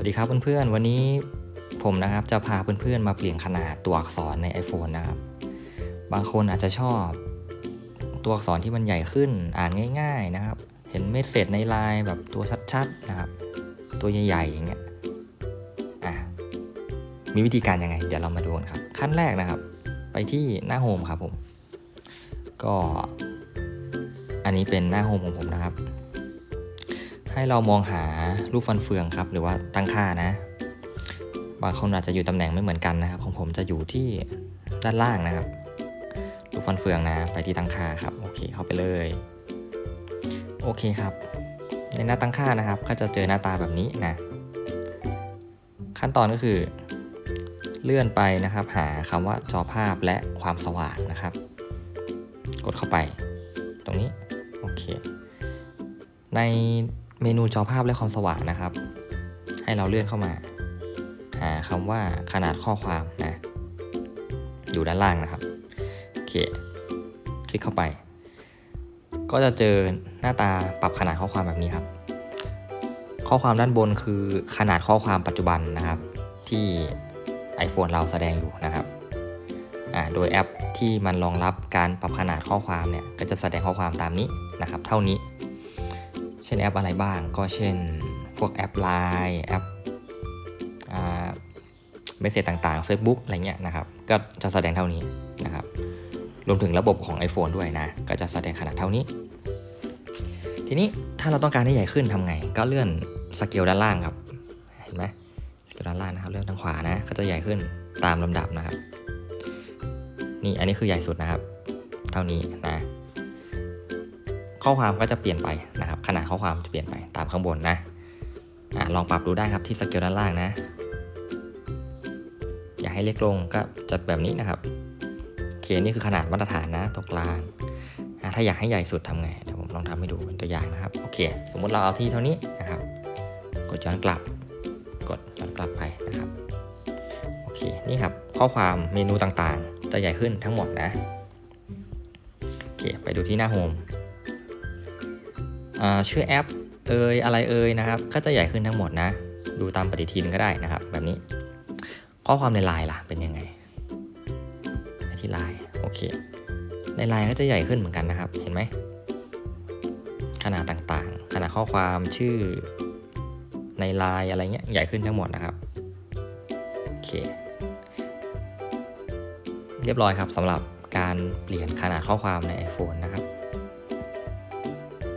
วัสดีครับเพื่อนๆ วันนี้ผมนะครับจะพาเพื่อนๆ มาเปลี่ยนขนาดตัวอักษรใน iPhone นะครับ บางคนอาจจะชอบตัวอักษรที่มันใหญ่ขึ้นอ่านง่าย ๆนะครับ เห็นเมสเซจในไลน์แบบตัวชัดๆนะครับ ตัวใหญ่ๆอย่างเงี้ยอะมีวิธีการยังไง เดี๋ยวเรามาดูกันครับ ขั้นแรกนะครับ ไปที่หน้าโฮมครับผม ก็ อันนี้เป็นหน้าโฮมของผมนะครับ ให้เรามองหารูปฟันเฟืองครับ หรือว่าตั้งค่านะ บางคนอาจจะอยู่ตำแหน่งไม่เหมือนกันนะครับ ของผมจะอยู่ที่ด้านล่างนะครับ รูปฟันเฟืองนะ ไปที่ตั้งค่าครับ โอเคเข้าไปเลย โอเคครับ ในหน้าตั้งค่านะครับ ก็จะเจอหน้าตาแบบนี้นะ ขั้นตอนก็คือ เลื่อนไปนะครับ หาคำว่าจอภาพและความสว่างนะครับ กดเข้าไป ตรงนี้ โอเค ใน เมนูจอภาพและความสว่างนะครับ ให้เราเลื่อนเข้ามา หาคำว่าขนาดข้อความนะ อยู่ด้านล่างนะครับ โอเค คลิกเข้าไป ก็จะเจอหน้าตาปรับขนาดข้อความแบบนี้ครับ ข้อความด้านบนคือขนาดข้อความปัจจุบันนะครับ ที่ iPhone เราแสดงอยู่นะครับโดยแอปที่มันรองรับการปรับขนาดข้อความเนี่ย ก็จะแสดงข้อความตามนี้นะครับ เท่านี้ ช่นแอปอะไรบ้าง ก็เช่น พวกแอป Line แอปเมสเซจต่างๆ Facebook อะไรเงี้ยนะครับ ก็จะแสดงเท่านี้นะครับ รวมถึงระบบของ iPhone ด้วยนะ ก็จะแสดงขนาดเท่านี้ ทีนี้ถ้าเราต้องการให้ใหญ่ขึ้นทำไง ก็เลื่อนสเกลด้านล่างครับ เห็นไหมสเกลด้านล่างนะครับ เลื่อนทางขวานะ ก็จะใหญ่ขึ้นตามลำดับนะครับ นี่อันนี้คือใหญ่สุดนะครับ เท่านี้นะ ข้อความก็จะเปลี่ยนไปนะครับ ขนาดข้อความจะเปลี่ยนไปตามข้างบนนะอะลองปรับดูได้ครับที่สเกลด้านล่างนะ อยากให้เล็กลงก็จะแบบนี้นะครับโอเคนี่คือขนาดมาตรฐานนะตรงกลางถ้าอยากให้ใหญ่สุดทำไงเดี๋ยวผมลองทำให้ดูเป็นตัวอย่างนะครับโอเค สมมุติเราเอาที่เท่านี้นะครับ กดย้อนกลับ กดย้อนกลับไปนะครับโอเคนี่ครับข้อความเมนูต่างๆ จะใหญ่ขึ้นทั้งหมดนะโอเคไปดูที่หน้าโฮม ชื่อแอปเอยอะไรเอยนะครับ ก็จะใหญ่ขึ้นทั้งหมดนะ ดูตามปฏิทินก็ได้นะครับ แบบนี้ ข้อความในไลน์ล่ะเป็นยังไงที่ไลน์โอเค ในไลน์ก็จะใหญ่ขึ้นเหมือนกันนะครับ เห็นไหมขนาดต่างๆ ขนาดข้อความชื่อในไลน์อะไรเงี้ยใหญ่ขึ้นทั้งหมดนะครับโอเค เรียบร้อยครับสำหรับการเปลี่ยนขนาดข้อความใน iPhone นะครับ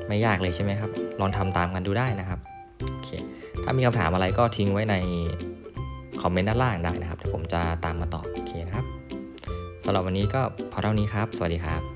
ไม่ยากเลยใช่ไหมครับ ลองทำตามกันดูได้นะครับโอเคถ้ามีคำถามอะไรก็ทิ้งไว้ในคอมเมนต์ด้านล่างได้นะครับเดี๋ยวผมจะตามมาตอบโอเคนะครับสำหรับวันนี้ก็พอเท่านี้ครับ สวัสดีครับ